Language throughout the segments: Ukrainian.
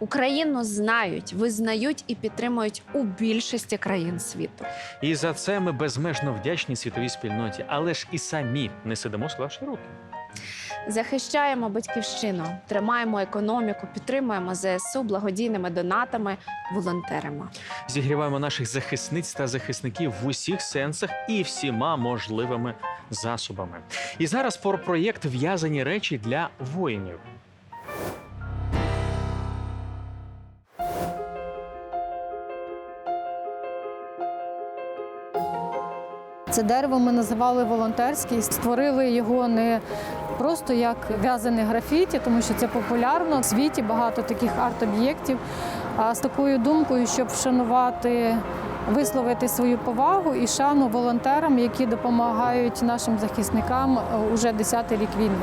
Україну знають, визнають і підтримують у більшості країн світу. І за це ми безмежно вдячні світовій спільноті, але ж і самі не сидимо склавши руки. Захищаємо батьківщину, тримаємо економіку, підтримуємо ЗСУ благодійними донатами, волонтерами. Зігріваємо наших захисниць та захисників в усіх сенсах і всіма можливими засобами. І зараз про проєкт в'язані речі для воїнів. Це дерево ми називали волонтерське. Створили його не просто як в'язане графіті, тому що це популярно. В світі багато таких арт-об'єктів. А з такою думкою, щоб вшанувати, висловити свою повагу і шану волонтерам, які допомагають нашим захисникам е, уже 10-й рік війни.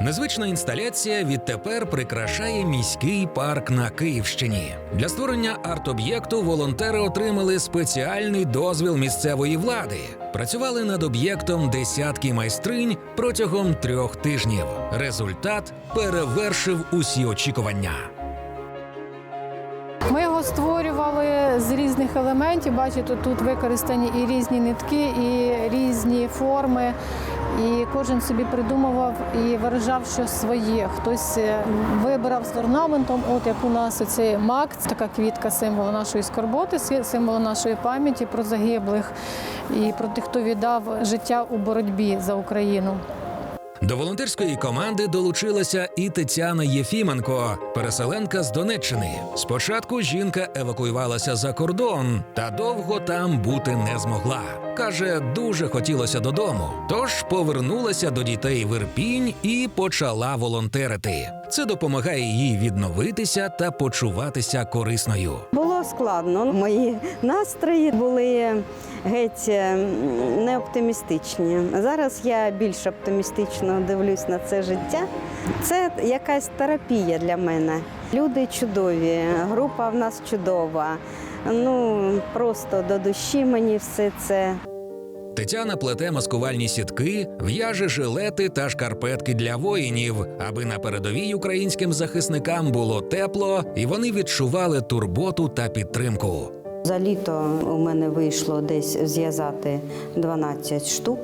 Незвична інсталяція відтепер прикрашає міський парк на Київщині. Для створення арт-об'єкту волонтери отримали спеціальний дозвіл місцевої влади. Працювали над об'єктом десятки майстринь протягом трьох тижнів. Результат перевершив усі очікування. Його створювали з різних елементів. Бачите, тут використані і різні нитки, і різні форми. І кожен собі придумував і виражав щось своє. Хтось е, вибрав з орнаментом, от як у нас оцей мак, така квітка, символ нашої скорботи, си- символ нашої пам'яті про загиблих і про тих, хто віддав життя у боротьбі за Україну. До волонтерської команди долучилася і Тетяна Єфіменко, переселенка з Донеччини. Спочатку жінка евакуювалася за кордон, та довго там бути не змогла. Каже, дуже хотілося додому, тож повернулася до дітей в Ірпінь і почала волонтерити. Це допомагає їй відновитися та почуватися корисною. Складно. Мої настрої були геть неоптимістичні. не оптимістичні. Зараз я більш оптимістично дивлюсь на це життя. Це якась терапія для мене. Люди чудові, група в нас чудова. Ну просто до душі мені все це. Тетяна плете маскувальні сітки, в'яже жилети та шкарпетки для воїнів, аби на передовій українським захисникам було тепло і вони відчували турботу та підтримку. За літо у мене вийшло десь зв'язати 12 штук.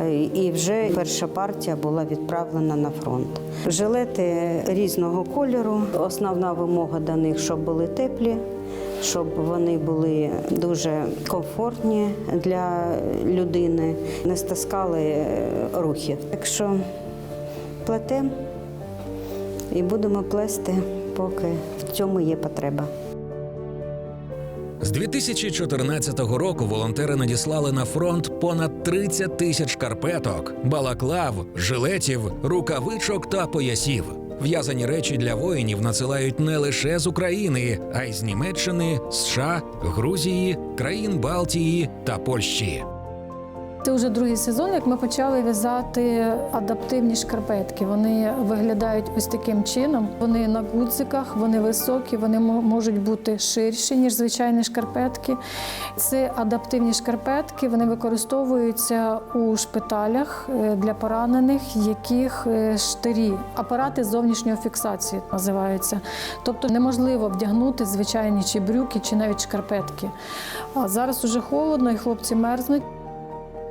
Е, І вже перша партія була відправлена на фронт. Жилети різного кольору. Основна вимога до них, щоб були теплі, щоб вони були дуже комфортні для людини, не стискали е, рухи. Так що плетемо і будемо плести, поки в цьому є потреба. З 2014 року волонтери надіслали на фронт понад 30 тисяч шкарпеток, балаклав, жилетів, рукавичок та поясів. В'язані речі для воїнів надсилають не лише з України, а й з Німеччини, США, Грузії, країн Балтії та Польщі. Це вже другий сезон, як ми почали в'язати адаптивні шкарпетки. Вони виглядають ось таким чином. Вони на гудзиках, вони високі, вони можуть бути ширші, ніж звичайні шкарпетки. Це адаптивні шкарпетки, вони використовуються у шпиталях е, для поранених, яких е, штирі, апарати зовнішньої фіксації називаються. Тобто неможливо вдягнути звичайні чи брюки, чи навіть шкарпетки. А зараз уже холодно, і хлопці мерзнуть.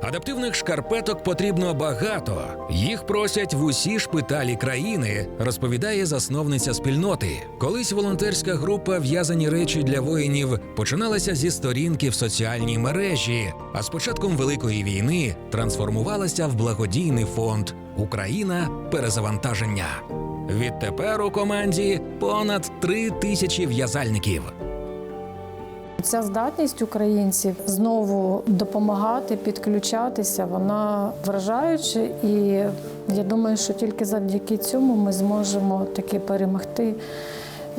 Адаптивних шкарпеток потрібно багато. Їх просять в усі шпиталі країни, розповідає засновниця спільноти. Колись волонтерська група в'язані речі для воїнів починалася зі сторінки в соціальній мережі, а з початком великої війни трансформувалася в благодійний фонд Україна перезавантаження. Відтепер у команді понад три тисячі в'язальників. Ця здатність українців знову допомагати, підключатися, вона вражаюча, і я думаю, що тільки завдяки цьому ми зможемо таки перемогти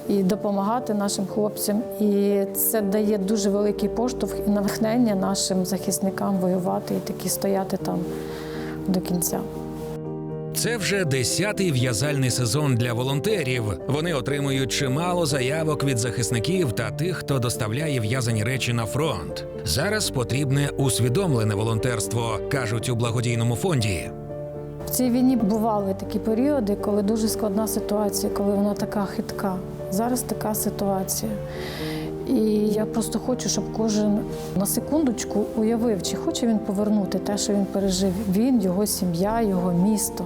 і допомагати нашим хлопцям. І це дає дуже великий поштовх і натхнення нашим захисникам воювати і таки стояти там до кінця. Це вже десятий в'язальний сезон для волонтерів. Вони отримують чимало заявок від захисників та тих, хто доставляє в'язані речі на фронт. Зараз потрібне усвідомлене волонтерство, кажуть у благодійному фонді. В цій війні бували такі періоди, коли дуже складна ситуація, коли вона така хитка. Зараз така ситуація. І я просто хочу, щоб кожен на секундочку уявив, чи хоче він повернути те, що він пережив. Він, його сім'я, його місто.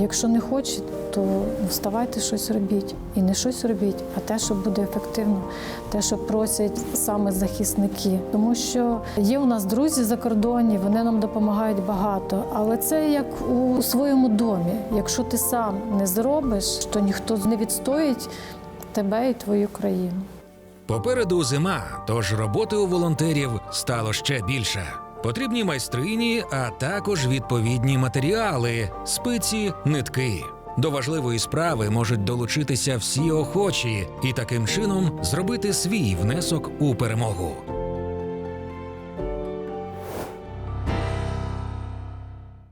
Якщо не хоче, то вставайте щось робіть. І не щось робіть, а те, що буде ефективно, те, що просять саме захисники. Тому що є у нас друзі за кордоні, вони нам допомагають багато. Але це як у своєму домі. Якщо ти сам не зробиш, то ніхто не відстоїть тебе і твою країну. Попереду зима, тож роботи у волонтерів стало ще більше. Потрібні майстрині, а також відповідні матеріали, спиці, нитки. До важливої справи можуть долучитися всі охочі і таким чином зробити свій внесок у перемогу.